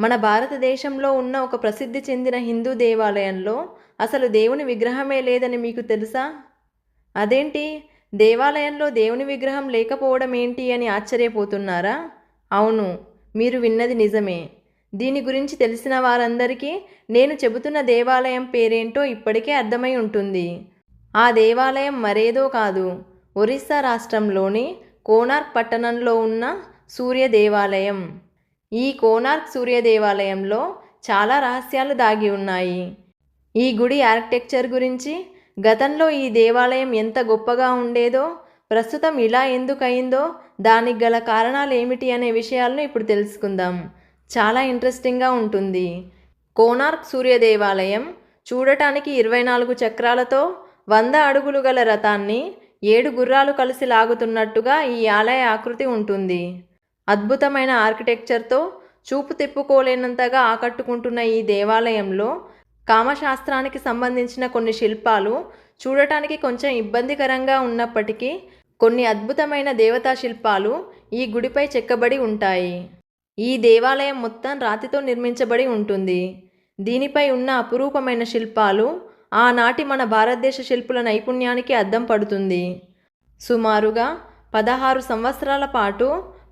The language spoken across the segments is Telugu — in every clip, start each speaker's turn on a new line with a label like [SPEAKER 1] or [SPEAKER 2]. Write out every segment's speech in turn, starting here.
[SPEAKER 1] మన భారతదేశంలో ఉన్న ఒక ప్రసిద్ధి చెందిన హిందూ దేవాలయంలో అసలు దేవుని విగ్రహమే లేదని మీకు తెలుసా? అదేంటి? దేవాలయంలో దేవుని విగ్రహం లేకపోవడం ఏంటి అని ఆశ్చర్యపోతున్నారా? అవును మీరు విన్నది నిజమే. దీని గురించి తెలిసిన వారందరికీ నేను చెబుతున్న దేవాలయం పేరేంటో ఇప్పటికే అర్థమై ఉంటుంది. ఆ దేవాలయం మరేదో కాదు. ఒరిస్సా రాష్ట్రంలోని కోనార్క్ పట్టణంలో ఉన్న సూర్య దేవాలయం. ఈ కోనార్క్ సూర్య దేవాలయంలో చాలా రహస్యాలు దాగి ఉన్నాయి. ఈ గుడి ఆర్కిటెక్చర్ గురించి గతంలో ఈ దేవాలయం ఎంత గొప్పగా ఉండేదో ప్రస్తుతం ఇలా ఎందుకు అయిందో దానికి గల కారణాలు ఏమిటి అనే విషయాలను ఇప్పుడు తెలుసుకుందాం. చాలా ఇంట్రెస్టింగ్గా ఉంటుంది. కోనార్క్ సూర్య దేవాలయం చూడటానికి ఇరవై నాలుగు చక్రాలతో వంద అడుగులు గల రథాన్ని ఏడు గుర్రాలు కలిసి లాగుతున్నట్టుగా ఈ ఆలయ ఆకృతి ఉంటుంది. అద్భుతమైన ఆర్కిటెక్చర్తో చూపు తిప్పుకోలేనంతగా ఆకట్టుకుంటున్న ఈ దేవాలయంలో కామశాస్త్రానికి సంబంధించిన కొన్ని శిల్పాలు చూడటానికి కొంచెం ఇబ్బందికరంగా ఉన్నప్పటికీ కొన్ని అద్భుతమైన దేవతా శిల్పాలు ఈ గుడిపై చెక్కబడి ఉంటాయి. ఈ దేవాలయం మొత్తం రాతితో నిర్మించబడి ఉంటుంది. దీనిపై ఉన్న అపురూపమైన శిల్పాలు ఆనాటి మన భారతదేశ శిల్పుల నైపుణ్యానికి అద్దం పడుతుంది. సుమారుగా పదహారు సంవత్సరాల పాటు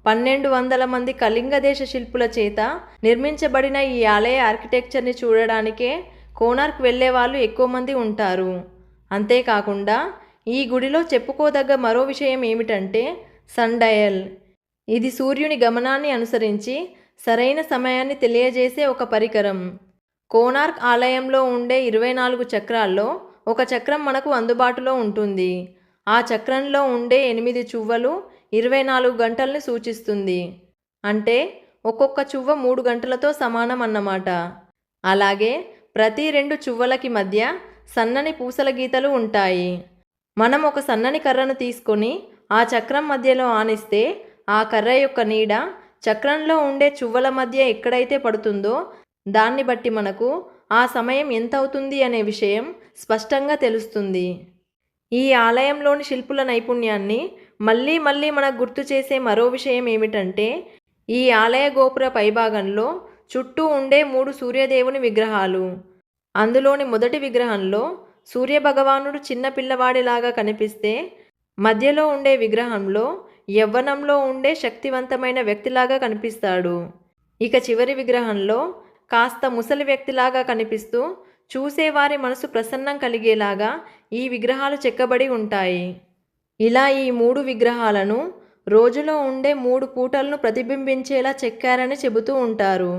[SPEAKER 1] పన్నెండు వందల మంది కళింగ దేశ శిల్పుల చేత నిర్మించబడిన ఈ ఆలయ ఆర్కిటెక్చర్ని చూడడానికే కోనార్క్ వెళ్ళే వాళ్ళు ఎక్కువ మంది ఉంటారు. అంతేకాకుండా ఈ గుడిలో చెప్పుకోదగ్గ మరో విషయం ఏమిటంటే సన్డయల్ ఇది సూర్యుని గమనాన్ని అనుసరించి సరైన సమయాన్ని తెలియజేసే ఒక పరికరం. కోనార్క్ ఆలయంలో ఉండే ఇరవై నాలుగు చక్రాల్లో ఒక చక్రం మనకు అందుబాటులో ఉంటుంది. ఆ చక్రంలో ఉండే ఎనిమిది చువ్వలు ఇరవై నాలుగు గంటల్ని సూచిస్తుంది. అంటే ఒక్కొక్క చువ్వ మూడు గంటలతో సమానం అన్నమాట. అలాగే ప్రతి రెండు చువ్వలకి మధ్య సన్నని పూసల గీతలు ఉంటాయి. మనం ఒక సన్నని కర్రను తీసుకొని ఆ చక్రం మధ్యలో ఆనిస్తే ఆ కర్ర యొక్క నీడ చక్రంలో ఉండే చువ్వల మధ్య ఎక్కడైతే పడుతుందో దాన్ని బట్టి మనకు ఆ సమయం ఎంత అవుతుంది అనే విషయం స్పష్టంగా తెలుస్తుంది. ఈ ఆలయంలోని శిల్పుల నైపుణ్యాన్ని మళ్ళీ మళ్ళీ మనకు గుర్తు చేసే మరో విషయం ఏమిటంటే ఈ ఆలయ గోపుర పైభాగంలో చుట్టూ ఉండే మూడు సూర్యదేవుని విగ్రహాలు. అందులోని మొదటి విగ్రహంలో సూర్యభగవానుడు చిన్న పిల్లవాడిలాగా కనిపిస్తే మధ్యలో ఉండే విగ్రహంలో యవ్వనంలో ఉండే శక్తివంతమైన వ్యక్తిలాగా కనిపిస్తాడు. ఇక చివరి విగ్రహంలో కాస్త ముసలి వ్యక్తిలాగా కనిపిస్తూ చూసేవారి మనసు ప్రసన్నం కలిగేలాగా ఈ విగ్రహాలు చెక్కబడి ఉంటాయి. ఇలా ఈ మూడు విగ్రహాలను రోజులో ఉండే మూడు పూటలను ప్రతిబింబించేలా చెక్కారని చెబుతూ ఉంటారు.